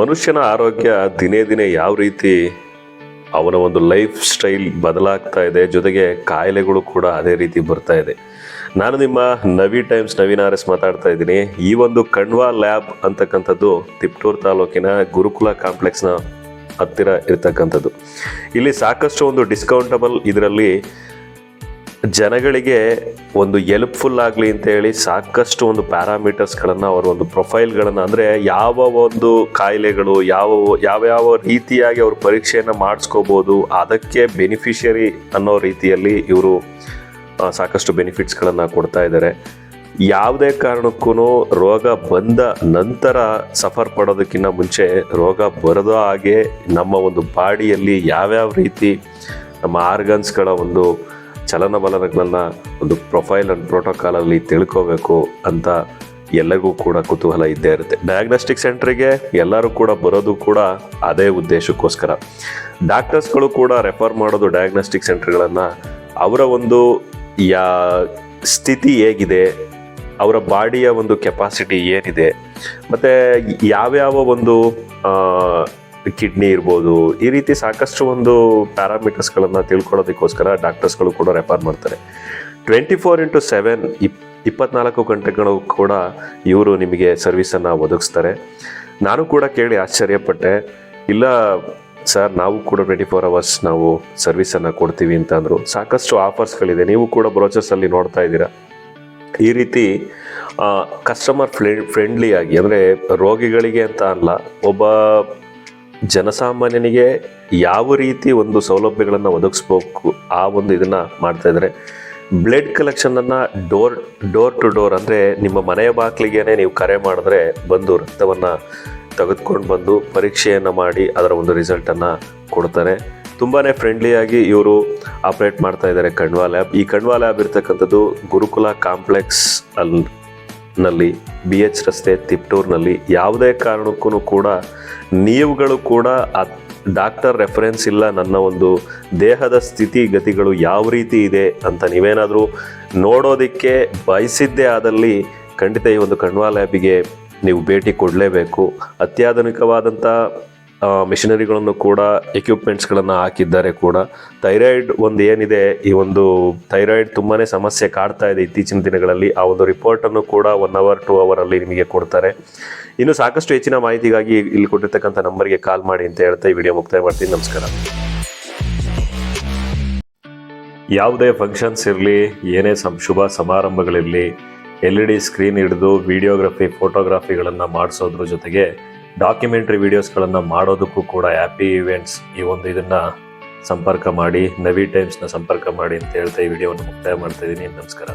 ಮನುಷ್ಯನ ಆರೋಗ್ಯ ದಿನೇ ದಿನೇ ಯಾವ ರೀತಿ ಅವನ ಒಂದು ಲೈಫ್ ಸ್ಟೈಲ್ ಬದಲಾಗ್ತಾ ಇದೆ, ಜೊತೆಗೆ ಕಾಯಿಲೆಗಳು ಕೂಡ ಅದೇ ರೀತಿ ಬರ್ತಾ ಇದೆ. ನಾನು ನಿಮ್ಮ Navi Times Naveen R S ಮಾತಾಡ್ತಾ ಇದ್ದೀನಿ. ಈ ಒಂದು ಕಣ್ವಾ ಲ್ಯಾಬ್ ಅಂತಕ್ಕಂಥದ್ದು ತಿಪ್ಟೂರು ತಾಲೂಕಿನ ಗುರುಕುಲ ಕಾಂಪ್ಲೆಕ್ಸ್ನ ಹತ್ತಿರ ಇರ್ತಕ್ಕಂಥದ್ದು. ಇಲ್ಲಿ ಸಾಕಷ್ಟು ಒಂದು ಡಿಸ್ಕೌಂಟಬಲ್ ಇದರಲ್ಲಿ ಜನಗಳಿಗೆ ಒಂದು ಎಲ್ಪ್ಫುಲ್ ಆಗಲಿ ಅಂತ ಹೇಳಿ ಸಾಕಷ್ಟು ಒಂದು ಪ್ಯಾರಾಮೀಟರ್ಸ್ಗಳನ್ನು ಅವರ ಒಂದು ಪ್ರೊಫೈಲ್ಗಳನ್ನು ಅಂದರೆ ಯಾವ ಒಂದು ಕಾಯಿಲೆಗಳು, ಯಾವ ಯಾವ್ಯಾವ ರೀತಿಯಾಗಿ ಅವರು ಪರೀಕ್ಷೆಯನ್ನು ಮಾಡಿಸ್ಕೋಬೋದು, ಅದಕ್ಕೆ ಬೆನಿಫಿಷಿಯರಿ ಅನ್ನೋ ರೀತಿಯಲ್ಲಿ ಇವರು ಸಾಕಷ್ಟು ಬೆನಿಫಿಟ್ಸ್ಗಳನ್ನು ಕೊಡ್ತಾ ಇದ್ದಾರೆ ಯಾವುದೇ ಕಾರಣಕ್ಕೂ ರೋಗ ಬಂದ ನಂತರ ಸಫರ್ ಪಡೋದಕ್ಕಿಂತ ಮುಂಚೆ ರೋಗ ಬರೋದೋ ಹಾಗೆ ನಮ್ಮ ಒಂದು ಬಾಡಿಯಲ್ಲಿ ಯಾವ್ಯಾವ ರೀತಿ ನಮ್ಮ ಆರ್ಗನ್ಸ್ಗಳ ಒಂದು ಚಲನವಲನಗಳನ್ನು ಒಂದು ಪ್ರೊಫೈಲ್ ಆ್ಯಂಡ್ ಪ್ರೋಟೋಕಾಲಲ್ಲಿ ತಿಳ್ಕೋಬೇಕು ಅಂತ ಎಲ್ಲರಿಗೂ ಕೂಡ ಕುತೂಹಲ ಇದ್ದೇ ಇರುತ್ತೆ. ಡಯಾಗ್ನೋಸ್ಟಿಕ್ ಸೆಂಟ್ರಿಗೆ ಎಲ್ಲರೂ ಕೂಡ ಬರೋದು ಕೂಡ ಅದೇ ಉದ್ದೇಶಕ್ಕೋಸ್ಕರ. ಡಾಕ್ಟರ್ಸ್ಗಳು ಕೂಡ ರೆಫರ್ ಮಾಡೋದು ಡಯಾಗ್ನೋಸ್ಟಿಕ್ ಸೆಂಟ್ರ್ಗಳನ್ನು ಅವರ ಒಂದು ಯಾ ಸ್ಥಿತಿ ಹೇಗಿದೆ, ಅವರ ಬಾಡಿಯ ಒಂದು ಕೆಪಾಸಿಟಿ ಏನಿದೆ, ಮತ್ತು ಯಾವ್ಯಾವ ಒಂದು ಕಿಡ್ನಿ ಇರ್ಬೋದು, ಈ ರೀತಿ ಸಾಕಷ್ಟು ಒಂದು ಪ್ಯಾರಾಮೀಟರ್ಸ್ಗಳನ್ನು ತಿಳ್ಕೊಳ್ಳೋದಕ್ಕೋಸ್ಕರ ಡಾಕ್ಟರ್ಸ್ಗಳು ಕೂಡ ರೆಫರ್ ಮಾಡ್ತಾರೆ. ಟ್ವೆಂಟಿ ಫೋರ್ ಇಂಟು ಸೆವೆನ್ ಇಪ್, ಇಪ್ಪತ್ನಾಲ್ಕು ಗಂಟೆಗಳು ಕೂಡ ಇವರು ನಿಮಗೆ ಸರ್ವಿಸನ್ನು ಒದಗಿಸ್ತಾರೆ. ನಾನು ಕೂಡ ಕೇಳಿ ಆಶ್ಚರ್ಯಪಟ್ಟೆ, ಇಲ್ಲ ಸರ್, ನಾವು ಕೂಡ ಟ್ವೆಂಟಿ ಫೋರ್ ಅವರ್ಸ್ ನಾವು ಸರ್ವಿಸನ್ನು ಕೊಡ್ತೀವಿ ಅಂತ ಅಂದರು. ಸಾಕಷ್ಟು ಆಫರ್ಸ್ಗಳಿದೆ, ನೀವು ಕೂಡ ಬ್ರೋಚರ್ಸಲ್ಲಿ ನೋಡ್ತಾ ಇದ್ದೀರಾ. ಈ ರೀತಿ ಕಸ್ಟಮರ್ ಫ್ರೆಂಡ್ ಫ್ರೆಂಡ್ಲಿಯಾಗಿ ಅಂದರೆ ರೋಗಿಗಳಿಗೆ ಅಂತ ಅಲ್ಲ, ಒಬ್ಬ ಜನಸಾಮಾನ್ಯನಿಗೆ ಯಾವ ರೀತಿ ಒಂದು ಸೌಲಭ್ಯಗಳನ್ನು ಒದಗಿಸ್ಬೇಕು ಆ ಒಂದು ಇದನ್ನು ಮಾಡ್ತಾ ಇದ್ದಾರೆ. ಬ್ಲಡ್ ಕಲೆಕ್ಷನನ್ನು ಡೋರ್ ಡೋರ್ ಟು ಡೋರ್ ಅಂದರೆ ನಿಮ್ಮ ಮನೆಯ ಬಾಗಿಲಿಗೆ ನೀವು ಕರೆ ಮಾಡಿದ್ರೆ ಬಂದು ರಕ್ತವನ್ನು ತೆಗೆದುಕೊಂಡು ಬಂದು ಪರೀಕ್ಷೆಯನ್ನು ಮಾಡಿ ಅದರ ಒಂದು ರಿಸಲ್ಟನ್ನು ಕೊಡ್ತಾರೆ. ತುಂಬಾ ಫ್ರೆಂಡ್ಲಿಯಾಗಿ ಇವರು ಆಪ್ರೇಟ್ ಮಾಡ್ತಾ ಇದ್ದಾರೆ ಕಣ್ವಾ ಲ್ಯಾಬ್ ಈ ಕಣ್ವಾ ಲ್ಯಾಬ್ ಇರ್ತಕ್ಕಂಥದ್ದು ಗುರುಕುಲ ಕಾಂಪ್ಲೆಕ್ಸ್ ಅಲ್ಲಿ ನಲ್ಲಿ ಬಿ ಎಚ್ ರಸ್ತೆ ತಿಪ್ಟೂರ್ನಲ್ಲಿ ಯಾವುದೇ ಕಾರಣಕ್ಕೂ ಕೂಡ ನೀವುಗಳು ಕೂಡ ಡಾಕ್ಟರ್ ರೆಫರೆನ್ಸ್ ಇಲ್ಲ, ನನ್ನ ಒಂದು ದೇಹದ ಸ್ಥಿತಿಗತಿಗಳು ಯಾವ ರೀತಿ ಇದೆ ಅಂತ ನೀವೇನಾದರೂ ನೋಡೋದಕ್ಕೆ ಬಯಸಿದ್ದೇ ಆದಲ್ಲಿ ಖಂಡಿತ ಈ ಒಂದು ಕಣ್ವಾ ಲ್ಯಾಬಿಗೆ ನೀವು ಭೇಟಿ ಕೊಡಲೇಬೇಕು. ಅತ್ಯಾಧುನಿಕವಾದಂಥ ಮಿಷನರಿಗಳನ್ನು ಕೂಡ ಎಕ್ವಿಪ್ಮೆಂಟ್ಸ್ಗಳನ್ನು ಹಾಕಿದ್ದಾರೆ ಕೂಡ. ಥೈರಾಯ್ಡ್ ಒಂದು ಏನಿದೆ, ಈ ಒಂದು ಥೈರಾಯ್ಡ್ ತುಂಬಾ ಸಮಸ್ಯೆ ಕಾಡ್ತಾ ಇದೆ ಇತ್ತೀಚಿನ ದಿನಗಳಲ್ಲಿ. ಆ ಒಂದು ರಿಪೋರ್ಟನ್ನು ಕೂಡ ಒನ್ ಅವರ್ ಟು ಅವರಲ್ಲಿ ನಿಮಗೆ ಕೊಡ್ತಾರೆ. ಇನ್ನು ಸಾಕಷ್ಟು ಹೆಚ್ಚಿನ ಮಾಹಿತಿಗಾಗಿ ಇಲ್ಲಿ ಕೊಟ್ಟಿರ್ತಕ್ಕಂಥ ನಂಬರ್ಗೆ ಕಾಲ್ ಮಾಡಿ ಅಂತ ಹೇಳ್ತಾ ಈ ವಿಡಿಯೋ ಮುಕ್ತಾಯ ಮಾಡ್ತೀನಿ. ನಮಸ್ಕಾರ. ಯಾವುದೇ ಫಂಕ್ಷನ್ಸ್ ಇರಲಿ, ಏನೇ ಸಂ, ಶುಭ ಸಮಾರಂಭಗಳಿರಲಿ ಎಲ್ ಇ ಡಿ ಸ್ಕ್ರೀನ್ ಹಿಡಿದು ವಿಡಿಯೋಗ್ರಫಿ ಫೋಟೋಗ್ರಫಿಗಳನ್ನು ಮಾಡಿಸೋದ್ರ ಜೊತೆಗೆ ಡಾಕ್ಯುಮೆಂಟ್ರಿ ವಿಡಿಯೋಸ್ಗಳನ್ನು ಮಾಡೋದಕ್ಕೂ ಕೂಡ ಹ್ಯಾಪಿ ಇವೆಂಟ್ಸ್ ಈ ಒಂದು ಇದನ್ನು ಸಂಪರ್ಕ ಮಾಡಿ ನವಿ ಟೈಮ್ಸ್ನ ಸಂಪರ್ಕ ಮಾಡಿ ಅಂತ ಹೇಳ್ತಾ ಈ ವಿಡಿಯೋವನ್ನು ಮುಕ್ತಾಯ ಮಾಡ್ತಾ ಇದ್ದೀನಿ. ನಮಸ್ಕಾರ.